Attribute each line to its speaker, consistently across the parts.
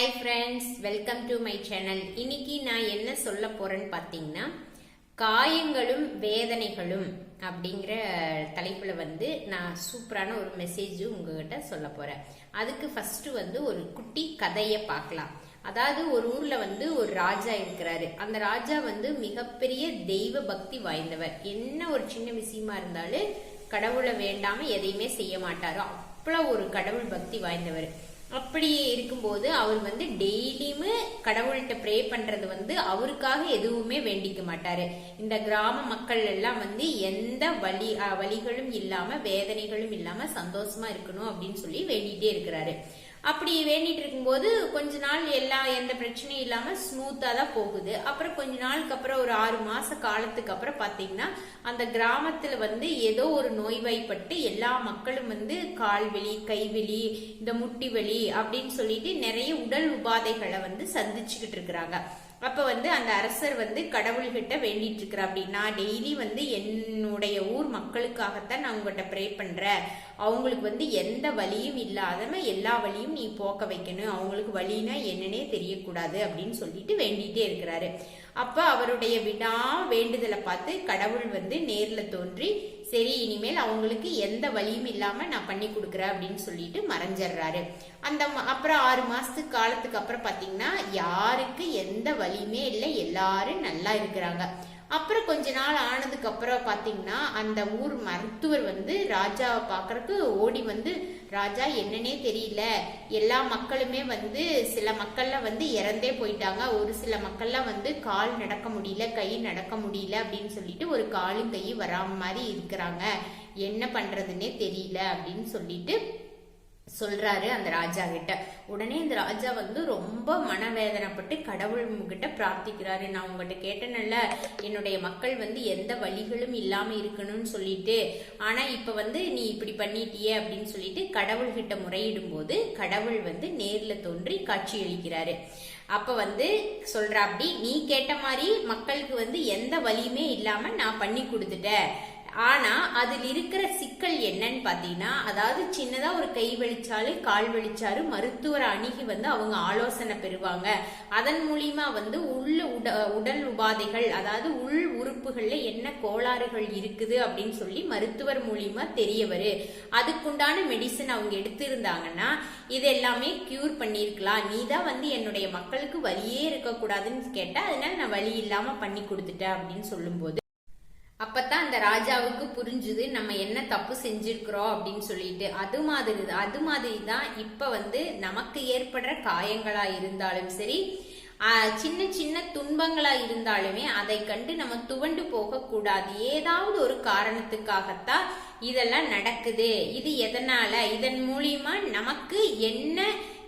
Speaker 1: Hi friends welcome to my channel இன்னைக்கு நான் என்ன சொல்ல போறேன்னு பார்த்தீங்கன்னா காயங்களும் வேதனைகளும் அப்படிங்கிற தலைப்புல வந்து நான் சூப்பரான ஒரு மெசேஜ் உங்ககிட்ட சொல்ல போறேன். அதுக்கு ஃபர்ஸ்ட் வந்து ஒரு குட்டி கதையை பார்க்கலாம். அதாவது ஒரு ஊர்ல வந்து ஒரு ராஜா இருக்கிறாரு. அந்த ராஜா வந்து மிகப்பெரிய தெய்வ பக்தி வாய்ந்தவர். என்ன ஒரு சின்ன விஷயமா இருந்தாலும் கடவுளை வேண்டாம எதையுமே செய்ய மாட்டாரோ. அவ்வளோ ஒரு கடவுள் பக்தி வாய்ந்தவர். அப்படியே இருக்கும்போது அவர் வந்து டெய்லியுமே கடவுள்கிட்ட ப்ரே பண்றது வந்து அவருக்காக எதுவுமே வேண்டிக்க மாட்டாரு. இந்த கிராம மக்கள் எல்லாம் வந்து எந்த வலி வழிகளும் வலிகளும் இல்லாம வேதனைகளும் இல்லாம சந்தோஷமா இருக்கணும் அப்படின்னு சொல்லி வேண்டிட்டே இருக்கிறாரு. அப்படி வேண்டிட்டு இருக்கும்போது கொஞ்ச நாள் எல்லாம் எந்த பிரச்சனையும் இல்லாம ஸ்மூத்தா தான் போகுது. அப்புறம் கொஞ்ச நாளுக்கு அப்புறம் ஒரு ஆறு மாச காலத்துக்கு அப்புறம் பாத்தீங்கன்னா அந்த கிராமத்துல வந்து ஏதோ ஒரு நோய்வாய்ப்பட்டு எல்லா மக்களும் வந்து கால்வலி கைவலி இந்த முட்டி வலி அப்படின்னு சொல்லிட்டு நிறைய உடல் உபாதைகளை வந்து சந்திச்சுக்கிட்டு இருக்கிறாங்க. அப்ப வந்து அந்த அரசர் வந்து கடவுள்கிட்ட வேண்டிட்டு இருக்கிற அப்படின்னா டெய்லி வந்து என்னுடைய ஊர் மக்களுக்காகத்தான் நான் உங்கள்கிட்ட ப்ரே பண்ணுறேன் அவங்களுக்கு வந்து எந்த வழியும் இல்லாதம எல்லா வழியும் நீ போக்க வைக்கணும். அவங்களுக்கு வழினா என்னன்னே தெரியக்கூடாது அப்படின்னு சொல்லிட்டு வேண்டிட்டே இருக்கிறாரு. அப்ப அவருடைய விடா வேண்டுதலை பார்த்து கடவுள் வந்து நேர்ல தோன்றி சரி இனிமேல் அவங்களுக்கு எந்த வலியும் இல்லாம நான் பண்ணி கொடுக்குறேன் அப்படின்னு சொல்லிட்டு மறைஞ்சிடுறாரு. அந்த ம- அப்புறம் ஆறு மாசத்துக்கு காலத்துக்கு அப்புறம் பாத்தீங்கன்னா யாருக்கு எந்த வலியுமே இல்லை. எல்லாரும் நல்லா இருக்கிறாங்க. அப்புறம் கொஞ்ச நாள் ஆனதுக்கு அப்புறம் பாத்தீங்கன்னா அந்த ஊர் மருத்துவர் வந்து ராஜாவை பார்க்கறதுக்கு ஓடி வந்து ராஜா என்னன்னே தெரியல. எல்லா மக்களுமே வந்து சில மக்கள்லாம் வந்து இறந்தே போயிட்டாங்க. ஒரு சில மக்கள்லாம் வந்து கால் நடக்க முடியல கை நடக்க முடியல அப்படின்னு சொல்லிட்டு ஒரு காலும் கையும் வராம மாதிரி இருக்கிறாங்க. என்ன பண்றதுன்னே தெரியல அப்படின்னு சொல்லிட்டு சொல்றாரு அந்த ராஜா கிட்ட. உடனே இந்த ராஜா வந்து ரொம்ப மனவேதனைப்பட்டு கடவுள் கிட்ட பிரார்த்திக்கிறாரு. நான் உங்ககிட்ட கேட்டேன்ல என்னுடைய மக்கள் வந்து எந்த வழிகளும் இல்லாம இருக்கணும்னு சொல்லிட்டு. ஆனா இப்ப வந்து நீ இப்படி பண்ணிட்டியே அப்படின்னு சொல்லிட்டு கடவுள்கிட்ட முறையிடும் போது கடவுள் வந்து நேர்ல தோன்றி காட்சி அளிக்கிறாரு. அப்ப வந்து சொல்ற அப்படி நீ கேட்ட மாதிரி மக்களுக்கு வந்து எந்த வலியுமே இல்லாம நான் பண்ணி கொடுத்துட்டேன். ஆனா அதில் இருக்கிற சிக்கல் என்னன்னு பாத்தீங்கன்னா அதாவது சின்னதா ஒரு கை வலிச்சாலும் கால் வலிச்சாலும் மருத்துவர் அணுகி வந்து அவங்க ஆலோசனை பெறுவாங்க. அதன் மூலியமா வந்து உள்ள உட உடல் உபாதைகள் அதாவது உள் உறுப்புகள்ல என்ன கோளாறுகள் இருக்குது அப்படின்னு சொல்லி மருத்துவர் மூலியமா தெரிய வரு அதுக்குண்டான மெடிசன் அவங்க எடுத்திருந்தாங்கன்னா இது எல்லாமே கியூர் பண்ணியிருக்கலாம். நீ தான் வந்து என்னுடைய மக்களுக்கு வலியே இருக்கக்கூடாதுன்னு கேட்டா அதனால நான் வலி இல்லாம பண்ணி கொடுத்துட்டேன் அப்படின்னு சொல்லும்போது அந்த ராஜாவுக்கு புரிஞ்சுது நம்ம என்ன தப்பு செஞ்சிருக்கிறோம் அப்படின்னு சொல்லிட்டு. அது மாதிரி அது மாதிரி தான் இப்ப வந்து நமக்கு ஏற்படுற காயங்களா இருந்தாலும் சரி சின்ன சின்ன துன்பங்களா இருந்தாலுமே அதை கண்டு நம்ம துவண்டு போக கூடாது ஏதாவது ஒரு காரணத்துக்காகத்தான் இதெல்லாம் நடக்குது. இது எதனால? இதன் மூலியமா நமக்கு என்ன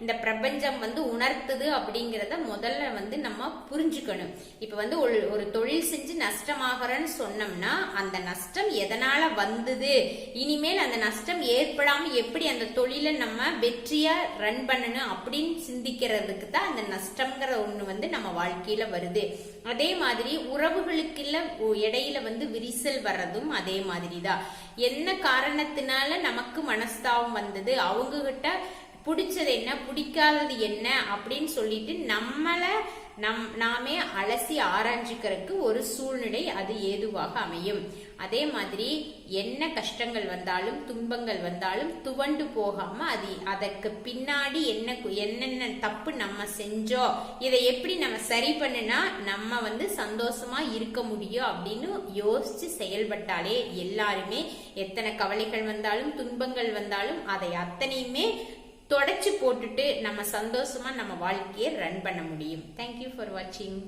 Speaker 1: இந்த பிரபஞ்சம் வந்து உணர்த்துது அப்படிங்கிறத முதல்ல வந்து நம்ம புரிஞ்சுக்கணும். இப்ப வந்து ஒரு ஒரு தொழில் செஞ்சு நஷ்டமாகறன்னு சொன்னோம்னா அந்த நஷ்டம் எதனால வந்தது? இனிமேல் அந்த நஷ்டம் ஏற்படாம எப்படி அந்த தொழிலை நம்ம வெற்றியா ரன் பண்ணணும் அப்படின்னு சிந்திக்கிறதுக்கு தான் அந்த நஷ்டம்ங்கிற ஒண்ணு வந்து நம்ம வாழ்க்கையில வருது. அதே மாதிரி உறவுகளுக்குள்ள இடையில வந்து விரிசல் வர்றதும் அதே மாதிரி தான் என்ன காரணத்தினால நமக்கு மனஸ்தாபம் வந்தது? அவங்க கிட்ட பிடிச்சது என்ன பிடிக்காதது என்ன அப்படின்னு சொல்லிட்டு நம்மளை நம் நாமே அலசி ஆராய்ஞ்சிக்கிறதுக்கு ஒரு சூழ்நிலை அது ஏதுவாக அமையும். அதே மாதிரி என்ன கஷ்டங்கள் வந்தாலும் துன்பங்கள் வந்தாலும் துவண்டு போகாம அது அதற்கு பின்னாடி என்ன என்னென்ன தப்பு நம்ம செஞ்சோம் இதை எப்படி நம்ம சரி பண்ணுனா நம்ம வந்து சந்தோஷமா இருக்க முடியும் அப்படின்னு யோசிச்சு செயல்பட்டாலே எல்லாருமே எத்தனை கவலைகள் வந்தாலும் துன்பங்கள் வந்தாலும் அதை அத்தனையுமே தொடச்சு போட்டுட்டு நம்ம சந்தோஷமா நம்ம வாழ்க்கையை ரன் பண்ண முடியும். தேங்க்யூ ஃபார் வாட்சிங்